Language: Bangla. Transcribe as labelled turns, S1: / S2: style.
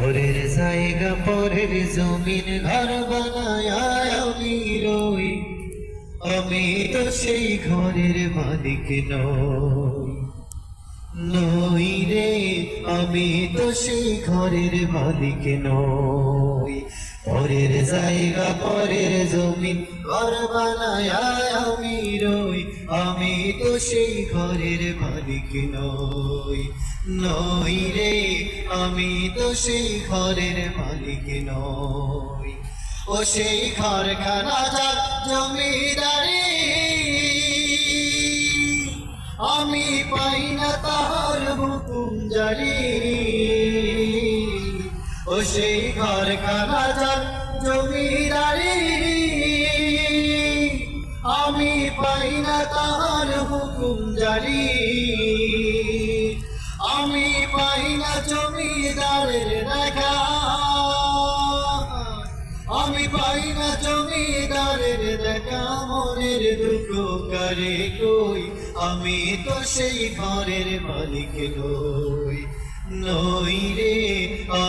S1: পরের জায়গা, পরের জমিন, ঘর বানায় আমি রই। আমি তো সেই ঘরের মালিক নই। নই রে, আমি তো সেই ঘরের মালিক নই। জায়গা পরের জমিন, ঘর বানায় আমি রই। আমি তো সেই ঘরের মালিক নই নই রে। আমি তো সেই ঘরের মালিক নই। ও সেই ঘর খানা যার জমিদারি। আমি পাই না তাহার হুকুম জারি। ও সেই ঘর খানা জমিদারি আমি পাই না তাহার হুকুম জারি। আমি পাই না জমিদারের দেখা। আমি পাই না জমিদারের দেখা। মনের দুঃখ করে কই? আমি তো সেই ঘরের মালিক নই।